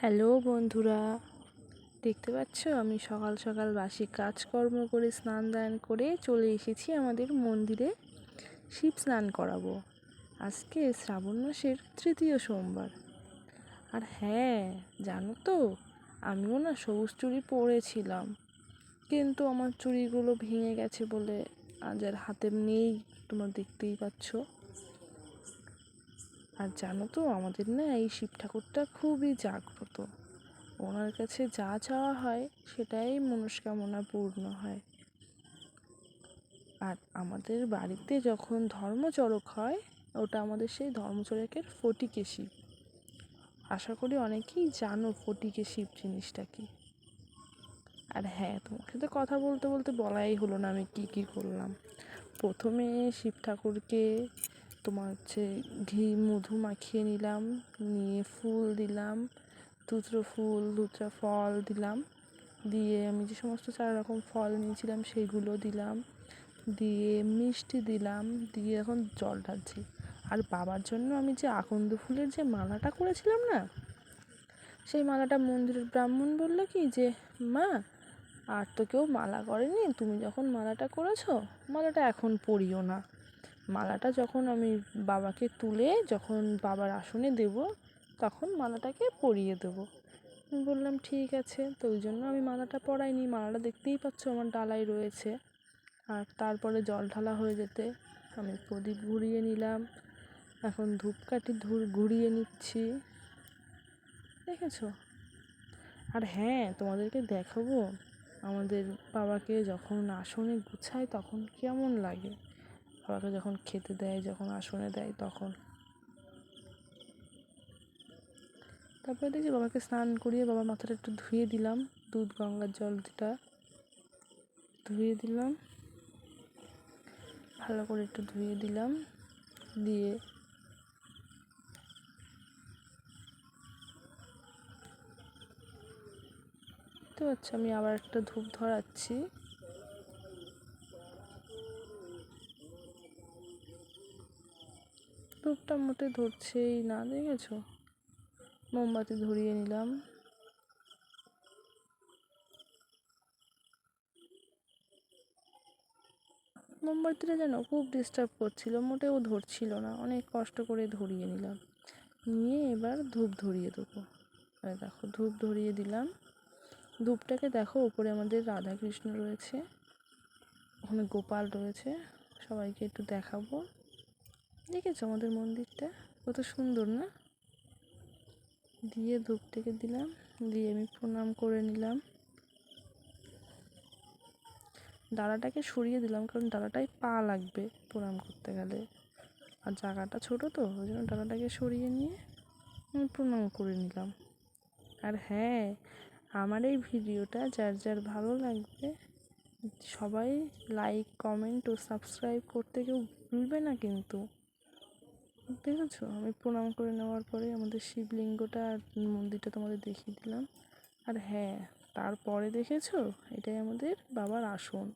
Hello বন্ধুরা, দেখতে পাচ্ছ? আমি সকাল সকাল বাসি কাজকর্ম করে স্নান দান করে চলে এসেছি আমাদের মন্দিরে শিব স্নান করাবো। আজকে শ্রাবণ মাসের তৃতীয় সোমবার। আর হ্যাঁ জানো তো, আমিও না সবুজ চুড়ি পরেছিলাম, কিন্তু আমার চুড়িগুলো ভেঙে গেছে বলে আজ আর হাতে নেই, তোমরা দেখতেই পাচ্ছ। আর জানো তো, আমাদের না এই শিব ঠাকুরটা খুবই জাগ্রত। ওনার কাছে যা চাওয়া হয়, সেটাই মনস্কামনা পূর্ণ হয়। আর আমাদের বাড়িতে যখন ধর্মচড়ক হয়, ওটা আমাদের সেই ধর্মচড়কের ফটিকে শিব। আশা করি অনেকেই জানো ফটিকে শিব জিনিসটা কি। আর হ্যাঁ তোমার সাথে কথা বলতে বলতে বলাই হলো না আমি কি কি করলাম। প্রথমে শিব ঠাকুরকে তোমার হচ্ছে ঘি, মধু মাখিয়ে নিলাম, নিয়ে ফুল দিলাম ধুতরো ফুল ধুতরা ফল দিলাম। দিয়ে আমি যে সমস্ত চার রকম ফল নিয়েছিলাম সেগুলো দিলাম। দিয়ে মিষ্টি দিলাম, দিয়ে এখন জল ঢালছি। আর বাবার জন্য আমি যে আকন্দ ফুলের যে মালাটা করেছিলাম না, সেই মালাটা মন্দিরের ব্রাহ্মণ বলল কি যে, মা, আর তো কেউ মালা করেনি, তুমি যখন মালাটা করেছ, মালাটা এখন পরিও না। মালাটা যখন আমি বাবাকে তুলে যখন বাবার আসনে দেব, তখন মালাটাকে পরিয়ে দেবো। আমি বললাম, ঠিক আছে। তো ওই জন্য আমি মালাটা পরাইনি। মালাটা দেখতেই পাচ্ছ আমার ডালাই রয়েছে। আর তারপরে জল ঢালা হয়ে যেতে আমি প্রদীপ ঘুরিয়ে নিলাম। এখন ধূপকাঠি ধুর ঘুরিয়ে নিচ্ছি। দেখেছ? আর হ্যাঁ তোমাদেরকে দেখাবো। আমাদের বাবাকে যখন আসনে গুছায় তখন কেমন লাগে। বাবাকে যখন খেতে দেয়, যখন আসনে দেয়, তখন। তারপরে দেখছি বাবাকে স্নান করিয়ে বাবার মাথাটা একটু ধুয়ে দিলাম। দুধ, গঙ্গার জল দুটা ধুয়ে দিলাম। ভালো করে একটু ধুয়ে দিলাম। দিয়ে তো আচ্ছা আমি আবার একটা ধূপ ধরাচ্ছি। ধূপটা মোটে ধরছেই না, দেখেছ? মোমবাতি ধরিয়ে নিলাম। মোমবাতিটা যেন খুব ডিস্টার্ব করছিল, মোটেও ধরছিল না, অনেক কষ্ট করে ধরিয়ে নিলাম। নিয়ে এবার ধূপ ধরিয়ে দেবো। দেখো, ধূপ ধরিয়ে দিলাম। ধূপটাকে দেখো, ওপরে আমাদের রাধাকৃষ্ণ রয়েছে, ওখানে গোপাল রয়েছে, সবাইকে একটু দেখাবো। দেখেছ আমাদের মন্দিরটা? কত সুন্দর, না? দিয়ে ধূপটাকে দিলাম, দিয়ে আমি প্রণাম করে নিলাম। ডালাটাকে সরিয়ে দিলাম, কারণ ডালাটায় পা লাগবে প্রণাম করতে গেলে। আর জায়গাটা ছোট তো, ওই জন্য ডালাটাকে সরিয়ে নিয়ে আমি প্রণাম করে নিলাম। আর হ্যাঁ আমার এই ভিডিওটা যার যার ভালো লাগবে, সবাই লাইক কমেন্ট ও সাবস্ক্রাইব করতে কেউ ভুলবে না কিন্তু। দেখেছ? আমি প্রণাম করে নেওয়ার পরে আমাদের শিবলিঙ্গটা আর মন্দিরটা তোমাদের দেখিয়ে দিলাম। আর হ্যাঁ তারপরে দেখেছ? এটাই আমাদের বাবার আসন।